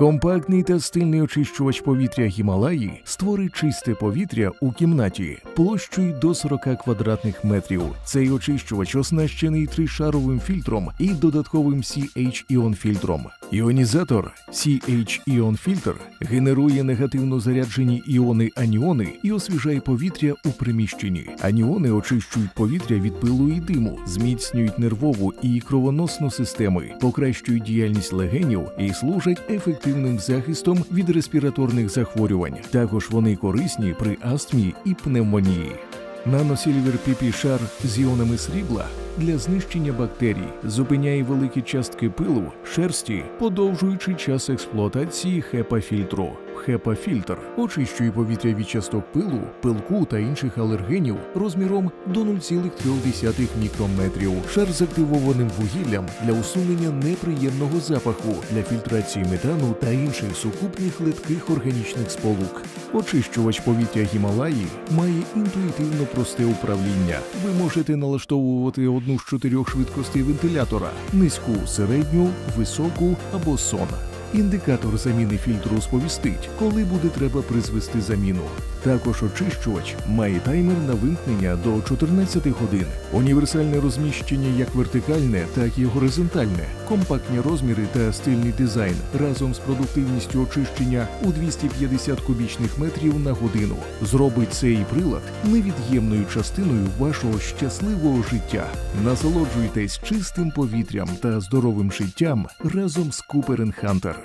Компактний та стильний очищувач повітря Гімалаї створить чисте повітря у кімнаті площею до 40 квадратних метрів. Цей очищувач оснащений тришаровим фільтром і додатковим CH іон фільтром. Іонізатор CH іон фільтр генерує негативно заряджені іони аніони і освіжає повітря у приміщенні. Аніони очищують повітря від пилу і диму, зміцнюють нервову і кровоносну системи, покращують діяльність легенів і служать ефективним захистом від респіраторних захворювань. Також вони корисні при астмі і пневмонії. Наносільвер PP шар з іонами срібла для знищення бактерій зупиняє великі частки пилу, шерсті, подовжуючи час експлуатації хепа-фільтру. Хепа-фільтр очищує повітря від часток пилу, пилку та інших алергенів розміром до 0,3 мікрометрів. Шар з активованим вугіллям для усунення неприємного запаху, для фільтрації метану та інших сукупних литких органічних сполук. Очищувач повітря Гімалаї має інтуїтивно просте управління. Ви можете налаштовувати одну з чотирьох швидкостей вентилятора: низьку, середню, високу або сон. Індикатор заміни фільтру сповістить, коли буде треба призвести заміну. Також очищувач має таймер на вимкнення до 14 годин, універсальне розміщення як вертикальне, так і горизонтальне, компактні розміри та стильний дизайн разом з продуктивністю очищення у 250 кубічних метрів на годину зробить цей прилад невід'ємною частиною вашого щасливого життя. Насолоджуйтесь чистим повітрям та здоровим життям разом з Купер Хантер.